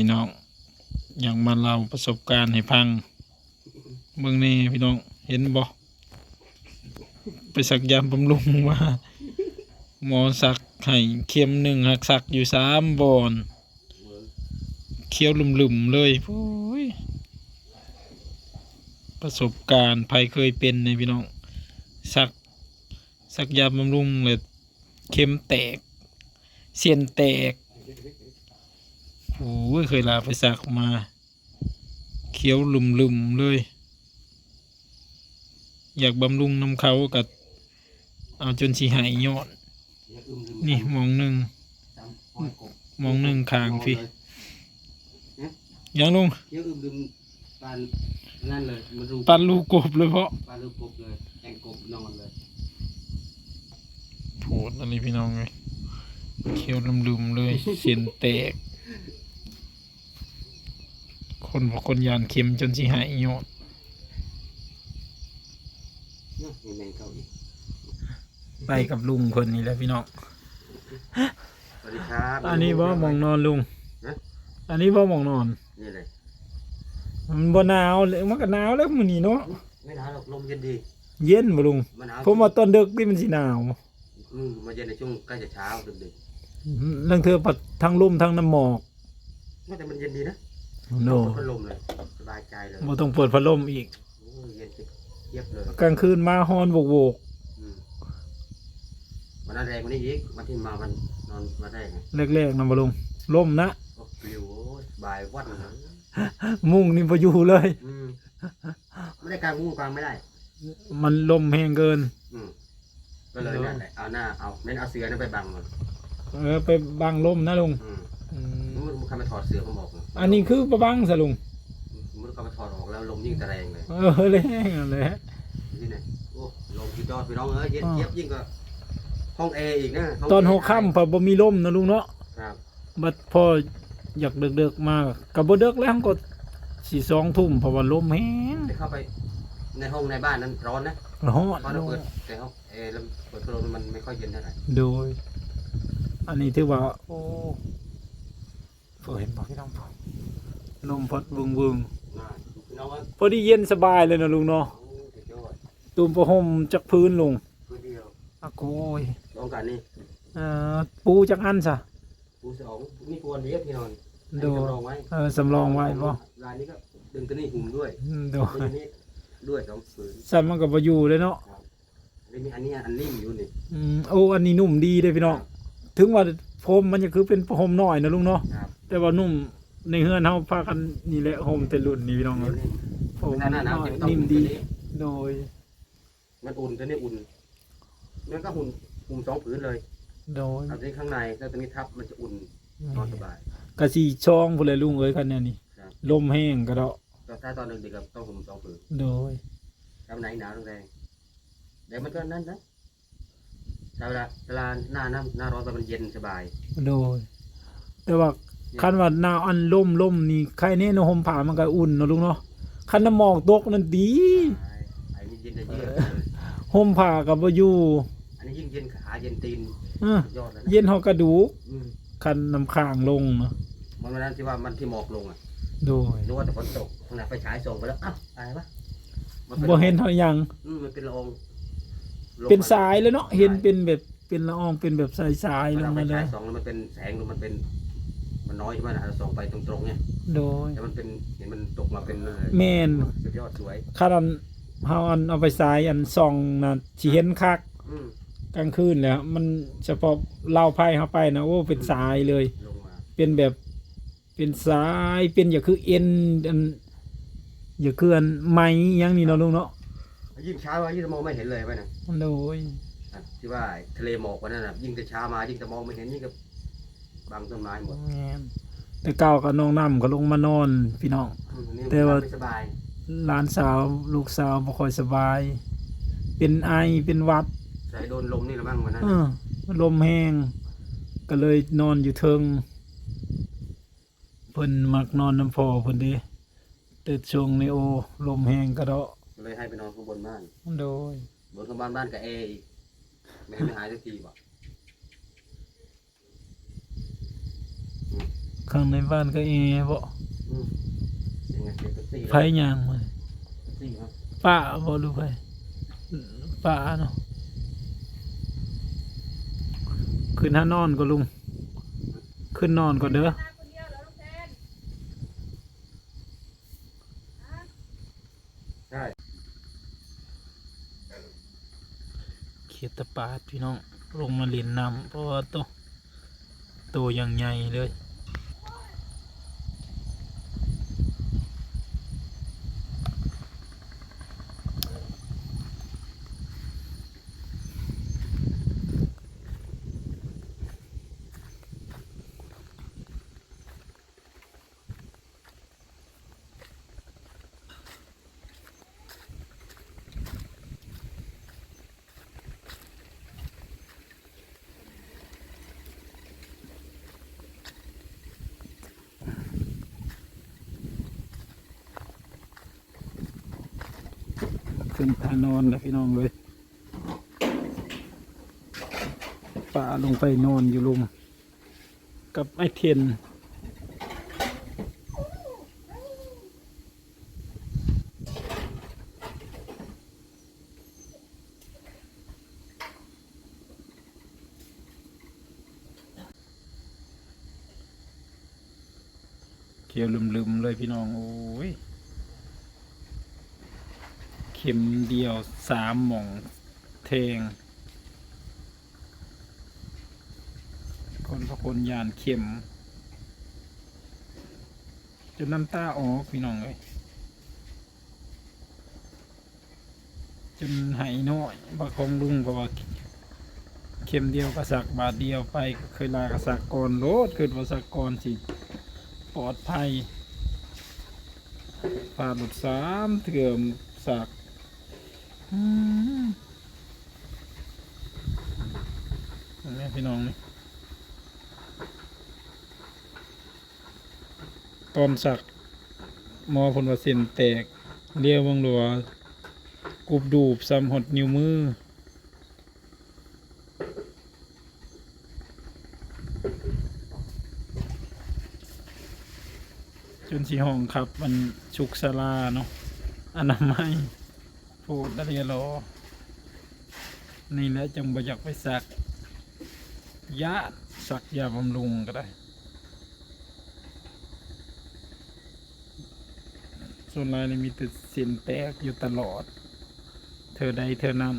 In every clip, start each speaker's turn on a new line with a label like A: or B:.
A: พี่น้องอยากมาเล่าประสบการณ์ให้ฟังเมืองนี้พี่น้องเห็นบ่ไปสักยามบำรุงว่าหมอสักให้เข็มหนึ่งหักสักอยู่สามบอนเคี้ยวลุ่มๆเลยโอ้ยประสบการณ์ภัยเคยเป็นในพี่น้อง สักสักยาบำรุงเลยเข็มแตก เสียนแตก โอ้ยเคยลาไปสักมา เขียวลุ่มๆเลย อยากบำรุงน้ำเขากับเอาจนสีหายยอด นี่มองหนึ่งมองหนึ่งคางพี่ยังลง
B: เยอะอึมดึมปานนั่นเลยมันรู
A: ปันลูกกบเลยเพราะ
B: ปานรูปกบเลยแองกบนอนเลย
A: โผดอะไรพี่น้องเลยเขียวลุ่มๆเลยเสียนแตก คนบอกคนยานเข็มจนสีหายยอด
B: เนาะมีแมงเข้าอีก
A: ไปกับลุงคนนี้แหล้วพี่น้อง
B: สวัสดีครับ
A: อันนี้บ่หมองนอนลุง
B: ฮะ
A: อันนี้บ่หมองนอน
B: นี่เลย
A: มันบ่หนาวเลยมันก็หนาวแล้วมื้อนี้เนาะ
B: ไม่หนาวหรอกลมเย็นดี
A: เย็นบ่ลุง
B: มันหนาว
A: ผมว่าตอนดึกนี่มันสิหนาว
B: อืมมาเย็นในช่วงใกล้จะเช้าดึก
A: ลังเธอปัดทั้งลมทั้งน้ำหมอก
B: ๆไม่แต่มันเย็นดีนะ
A: โน
B: เปิดพัดลมเลยสบายใจเลย
A: บ่ต้องเปิดพัดลมอีก
B: โอ้ยเย็นเยียบเลย
A: กลางคืนมาฮอนโวก
B: อืมวันนั้นแรงกว่านี้อีกวันที่มามันนอนมาได้ไง
A: ๆแรกๆนะบ่ลุงลมนะ
B: โอ้ปลิวโอ้ยบ่ายวันเลย
A: มุ้งนี่บ่อยู่เลย
B: อืมไม่ได้กลางมุ้งกลางไม่ได้
A: มันลมแห้งเกิน
B: อืมก็เลยนั่นแหละเอาหน้าเอาเน้นเอาเสือนั่นไปบังมัน
A: เออไปบังลมนะลุง
B: อืม
A: อืม
B: มึงมึงทำไมถอดเสือเขาบอกะ
A: อันนี้คือประบังซะลุง
B: มึงเขาไปถอดออกแล้วลมยิ่งตะแรงเลย
A: เออเลยแห้งเลย
B: นี่ไงโอ้ลมที่ยอดพี่น้องเอ้ยเย็น
A: อ่า
B: เจี๊ยบยิ่งกว่าห้องแอร์อีกนะห้ง
A: ตอนหัว
B: แร์
A: ค่ำพอบ่มีลมนะลุงเนาะ
B: ครับ
A: บัดพออยากเดึกๆมาก็บ่เดึกแล้วก็สิสองทุ่มเพราะว่าลมแห้ง
B: แต่เข้าไป ในห้องในบ้านนั้นร้อนนะ
A: ร้อน
B: ตอนเราเปิดแต่ห้องแอร์แล้วเปิดพัดลมมันไม่ค่อยเย็นเท่าไหร่
A: โดย อันนี้ถือว่า โอ้เฟิเห็นบ่พี่น้องลมพัดวึงวึง
B: น่าพี่น้องว่า
A: พอดีเย็นสบายเลยนะลุงเนาะ
B: โอ้สุดยอด
A: ตูมประห่มจากพื้นลุง
B: พื้นเดียว
A: อะโกย
B: ลองกันนี่
A: เอ่อปูจากอันซะ
B: ปูสองนี่ปูอันเดียวพี่นอน
A: โดย
B: ให้จำลองไว้
A: เออสำรองไว้บ่
B: ลายนี้ก็ดึงตัวนี้หุ่มด้วย
A: อืมโด
B: ตัวยนี้ด้วยสองผืน
A: สั่นมันก็บ่อยู่เลยเนาะ
B: อันนี้อันนี้อันนิ่มอยู่นี่
A: อืมโอ้อันนี้นุ่มดีเลยพี่น้องถึงว่าผมมันจะคือเป็นผมน้อยนะลุงเนาะ
B: ครับ
A: แต่ว่านุ่ม ในเฮือนเฮาพากันนี่แหละห่มแต่รุ่นนี้พี่น้อง
B: นิ่ม
A: เอ้ย
B: นิ่ม
A: ผม
B: หน้าหน้าหนาว
A: น้อย
B: จะไม่ต้อง
A: นิ่ม
B: หุ่
A: ดี
B: ตัวนี้
A: โดย
B: มันอุ่นตัวนี้อุ่นนั่นก็หุ่นหุ่มสองผืนเลย
A: โดย
B: เอาตัวนี้ข้างในแล้วตัวนี้ทับมันจะอุ่นนอนสบาย
A: กะสีช่องพุ่นเลยลุงเอ้ยคันเนี้ยนี่
B: ครับ
A: ลมแห้งก็เดาะ
B: ก็ถ้าตอนดึกๆก็ต้องหุ่มสองผืน
A: โดย
B: ถ้าวันไหนหนาวแรงๆเดี๋ยวมันก็นั่นนะถ้าเวลาเวลาหน้าน้ำหน้าร้อนมันเย็นสบาย
A: โดยแต่ว่า คันว่าหนาวอันล่มล่มนี่ใครแน่เนาะห่มผ้ามันก็อุ่นเนาะลุงเนาะคันน้ำหมอกตกนั่นดี
B: ไอ้นี่เย็นจะเยือก
A: ห่มผ้าก็บ่อยู่
B: อันนี้ยิ่งเย็นขาเย็นตีน
A: เออ
B: สุดยอดแล้วนะ
A: เย็นเฮากระดูก
B: อืม
A: คันน้ำค้างลงเนาะ
B: มันวันนั้นที่ว่ามันที่หมอกลงอะ
A: โดย
B: รู้ว่าแต่ฝนตกขนาดไฟฉายส่องไปแล้วอ้าวอะไรวะมัป็
A: บ่เห็นเท่ายัง
B: อืมมันเป็นละอองลง
A: เป็น
B: มา
A: สายเลยเนาะเห็นเป็นแบบเป็นละอองเป็นแบบสายสายๆล
B: เว
A: ง
B: ลาไฟ
A: มาเล
B: ฉาย
A: ย
B: ส่องแล้วมันเป็นแสงมันเป็น มันน้อยใช่ไหมนะเราส่องไปตรงๆเนี่ย
A: โดย
B: แต่มันเป็นเห็นมันตกมาเป็นเลย
A: แม่น
B: สุดยอดสวย
A: คันอันเฮาอันเอาไปสายอันส่องน่ะสิเห็นคัก
B: อืม
A: กลางคืนแล้ว มันเฉพาะเล่าไพ่เข้าไปนะโอ้เป็นสายเลย
B: ลงมา
A: เป็นแบบเป็นสายเป็นอย่าคือเอ็นอันอย่าคืออันไม้หยังนี่เนาะลุงเนาะ
B: ยิ่งเช้ามายิ่งจะมองไม่เห็นเลยไปนะ
A: โดย
B: อะที่ว่าทะเลหมอกวันนั้นน่ะยิ่งจะเช้ามายิ่งจะมองไม่เห็นยิ่งกับ บางต้นไม้หมด
A: แม่นแต่เก้ากับน้องน้ำก็ลงมานอน พี่น้อง
B: อืมนี่
A: แต่ว่า
B: ไม่สบาย
A: หลานสาวลูกสาวบ่ค่อยสบาย เป็นไอเป็นหวัด
B: ใส่โดนลมนี่ละมั้งวันนั้น
A: เออลมแห้งก็เลยนอนอยู่เทิงเพิ่นมักนอนน้ำพอเพิ่นเด้แต่ช่วงนี้โอ้ลมแห้งกระเดาะ
B: เลยให้ไปนอนข้างบนบ้าน
A: โดย
B: บนข้างบ้านบ้านกับเออีกไม่ให้ไม่หายสักทีบอก
A: ข้างในบ้านก็เอบ่
B: อืมเป็นไงเป็นสี่
A: ไผย่างมา
B: สี่ครับ
A: ป้าบ่หรือไผป้าเนาะขึ้นหานอนก็ลุง ขึ้นนอนก็เด้อ
B: ใช่
A: เขียดตะปาดพี่น้อง ลงมาเล่นน้ำเพราะว่าโตวโตวอย่างใหญ่เลย ขึ้นทานอนแล้วพี่น้องเลยป่าลงไปนอนอยู่ลุมกับไอ้เทียนเขียวลืมๆเลยพี่น้อง โอ้ย เข็มเดียวสามหม่องเทงคนพระคนยานเข็มจนน้ำตาออกพี่น้องเลยจนหายน้อยบาของลุงเพราะว่าเข็มเดียวกระสักบาทเดียวไปเคยลากระสักก่อนโลดคือว่าสักก่อนสิปลอดภัยผ่านหมดสามเถื่อมสัก อืมตรงนี้พี่น้องนี่ตอนสักมอเพนว่าเส้นแตก เรียวบางหลัวกรุบดูบซ้ำหดนิ้วมือจนสีห้องครับ มันชุกสลาเนาะอนามัย พูดได้เรียรอนี่แหละจังบ่อยากไปสักยาสักยาบำรุงก็ได้ ส่วนลายนี่มีแต่เส้นแตกอยู่ตลอด เธอใดเธอนั้น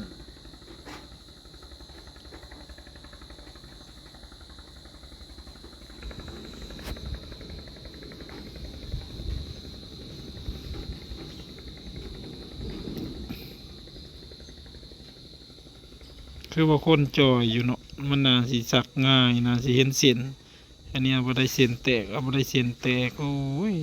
A: คือว่าคนจอยอยู่เนาะมันน่าสิสักง่ายน่าสิเห็นเส้นอันนี้เอาไปได้เส้นแตกเอาไปได้เส้นแตกโอ้ย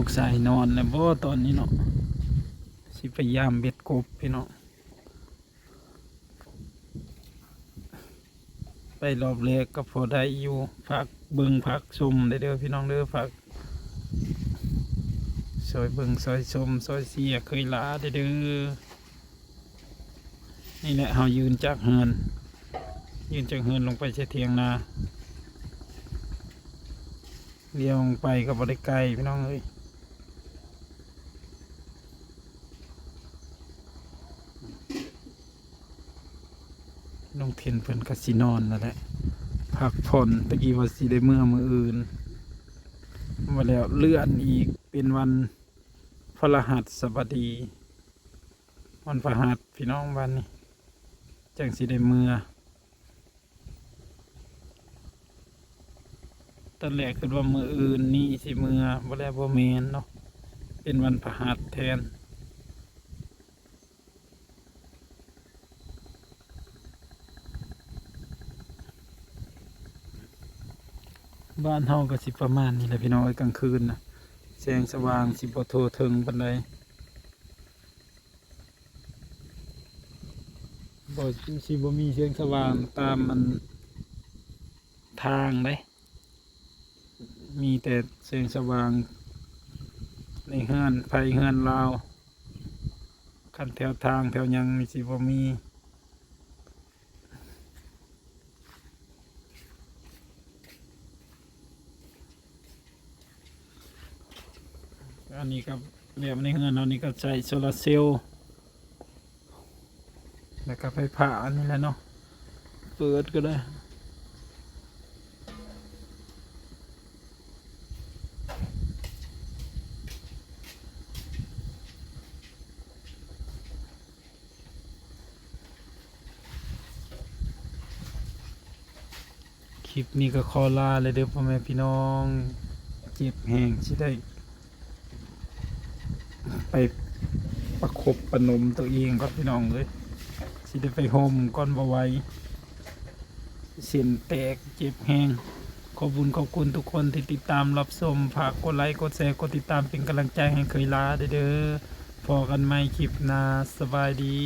A: ลูกชายนอนแล้วบ่ตอนนี้เนาะสิพยายามเบ็ดกบพี่เนาะไปรอบแรกก็พอได้อยู่ฝากเบิงผักชมได้เด้อพี่น้องเด้อฝากซอยเบิงซอยชมซอยเสียเคยลาได้เด้อนี่แหละเฮายืนจากเฮือน ยืนจากเฮือนลงไปใช้เทียงนาเลี้ยวลงไปก็บ่ได้ไกลพี่น้องเอ้ย น้อง เทนเพิ่นกสินอนนั่นแหละพักผ่อนตะกี้ว่าสิได้เมื่อมืออื่นมาแล้วเลื่อนอีกเป็นวันพฤหัสสบดี วันพฤหัสพี่น้องวันนี้จังสิได้เมื่อตอนแรกคือว่ามืออื่นนี่สิเมื่อบ่แล้วบ่แมนเนาะเป็นวันพฤหัสแทน บ้านเฮาก็สิประมาณนี้แหละพี่น้องเอ้ยกลางคืนนะแสงสว่างสิบ่โทรถึงปานใดบ่สิบ่มีแสงสว่างตามมันทางเด้มีแต่แสงสว่างในเฮือนไฟเฮือนลาวคันแถวทางแถวยังมีสิบ่มีันนี้ก็แบบในเฮือนเรานี่ก็ใช้โซลาร์เซลล์แล้วก็ไฟผ่าอันนี้แหละเนาะเปิดก็ได้คลิปนี้ก็ขอลาเลยเด้อพ่อแม่พี่น้อง เจ็บแห้งที่ได้ ไปประคบประนมตัวเองครับพี่น้องเลยสิได้ไปโฮมก้อนบ่ไหวเสียนแตกเจ็บแห้งขอบคุญขอบคุณทุกคนที่ติดตามรับชมฝากกดไลค์กดแชร์กดติดตามเป็นกำลังใจให้เคยลาเด้อพอกันใหม่คลิปหน้าสบายดี